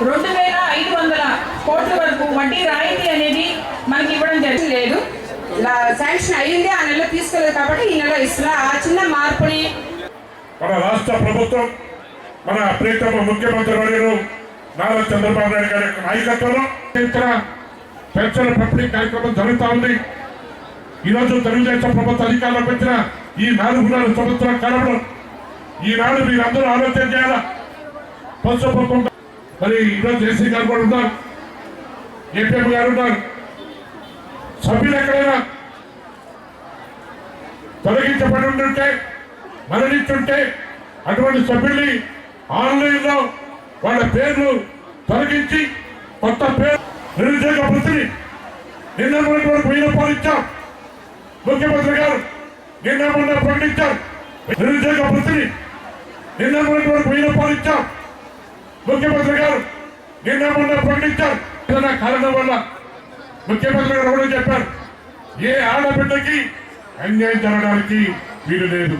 రెండు వేల ఐదు వందల కోట్ల వరకు వడ్డీ రాయితీ అనేది మనకి ఇవ్వడం జరిగింది. లేదు. శాంక్షన్ అయ్యింది. ఆ నెల తీసుకోలేదు కాబట్టి ఈ నెల ఇస్తున్నా. ఆ చిన్న మార్పుని మన రాష్ట్ర ప్రభుత్వం మన ప్రియతమ ముఖ్యమంత్రి వర్యులు నారా చంద్రబాబు నాయుడు గారి యొక్క నాయకత్వంలో ఇతర పెన్షన్ పంపిణీ కార్యక్రమం జరుగుతూ ఉంది. ఈరోజు తెలుగుదేశం ప్రభుత్వ అధికారంలోకి వచ్చిన ఈ నాలుగున్నర సంవత్సరాల కాలంలో ఈనాడు మీరందరూ ఆలోచన చేయాలా? పసుపు మరి ఈరోజు జేసీ గారు కూడా ఉన్నారు. ఏపీఎం గారు ఉన్నారు. సభ్యులు ఎక్కడైనా తొలగించబడి ఉంటుంటే మరణించుంటే అటువంటి సభ్యుల్ని ఆన్లైన్లో వాళ్ళ పేర్లు తొలగించి కొత్త పేరు నిరుద్యోగ వృత్తిని నిన్న వరకు వెయ్యి రూపాయలు ఇచ్చాం ముఖ్యమంత్రి గారు నిన్న మొన్న ప్రకటించారు నిరుద్యోగ వృత్తిని నిన్న వరకు వెయ్యి రూపాయలు ఇచ్చాం ముఖ్యమంత్రి గారు నిన్న మొన్న ప్రకటించారు ఏదైనా కారణం వల్ల ముఖ్యమంత్రి గారు ఎవరో చెప్పారు. ఏ ఆడబిడ్డకి అన్యాయం జరగడానికి వీలు లేదు.